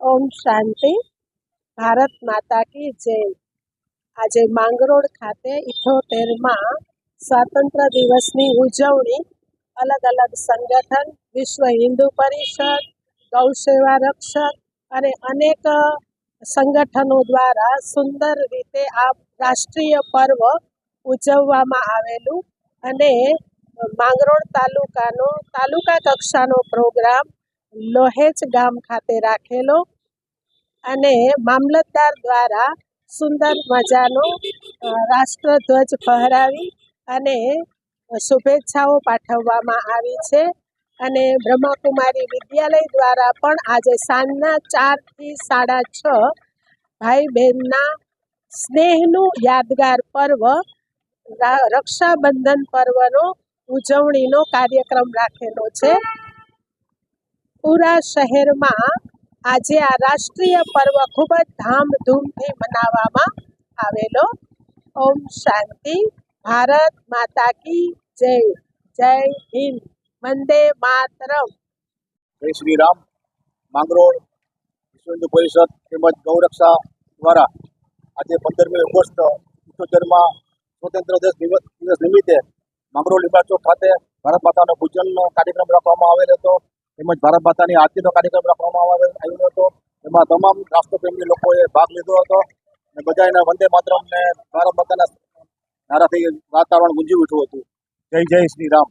ઓમ શાંતિ. ભારત માતા કી જય. આજે માંગરોળ ખાતે ઇઠોતેરમાં સ્વાતંત્ર દિવસની ઉજવણી અલગ અલગ સંગઠન, વિશ્વ હિન્દુ પરિષદ ગૌ સેવા રક્ષક અને અનેક સંગઠનો દ્વારા સુંદર રીતે આ રાષ્ટ્રીય પર્વ ઉજવવામાં આવેલું અને માંગરોળ તાલુકાનો, તાલુકા કક્ષાનો પ્રોગ્રામ લોહેજ ગામ ખાતે રાખેલો અને મામલતદાર દ્વારા સુંદર મજાનો રાષ્ટ્રધ્વજ ફહરાવી અને શુભેચ્છાઓ પાઠવવામાં આવી છે. અને બ્રહ્માકુમારી વિદ્યાલય દ્વારા પણ આજે સાંજના ચારથી સાડા છ ભાઈ બહેનના સ્નેહનું યાદગાર પર્વ રક્ષાબંધન પર્વનો ઉજવણીનો કાર્યક્રમ રાખેલો છે. પૂરા શહેરમાં આજે આ રાષ્ટ્રીય પર્વ ખૂબ જ ધામધૂમથી મનાવવામાં આવેલો. ઓમ શાંતિ, ભારત માતા કી જય જય હિન્દ, વંદે માતરમ. જય શ્રી રામ. માંગરોળ વિશ્વ પરિષદ તેમજ ગૌરક્ષા દ્વારા આજે પંદરમી ઓગસ્ટ ઇઠોતેરમાં સ્વતંત્ર દિવસ દિવસ નિમિત્તે માંગરોળ લીંબા ચોક ખાતે ભારત માતાનો પૂજનનો કાર્યક્રમ રાખવામાં આવેલ હતો. તેમજ ભારત માતાની આરતીનો કાર્યક્રમ રાખવામાં આવ્યો હતો. એમાં તમામ રાષ્ટ્રપ્રેમી લોકોએ ભાગ લીધો હતો. અને બધા એના વંદે માતરમ ને ભારત માતાના નારાથી વાતાવરણ ગુંજી ઉઠ્યું હતું. જય જય શ્રી રામ.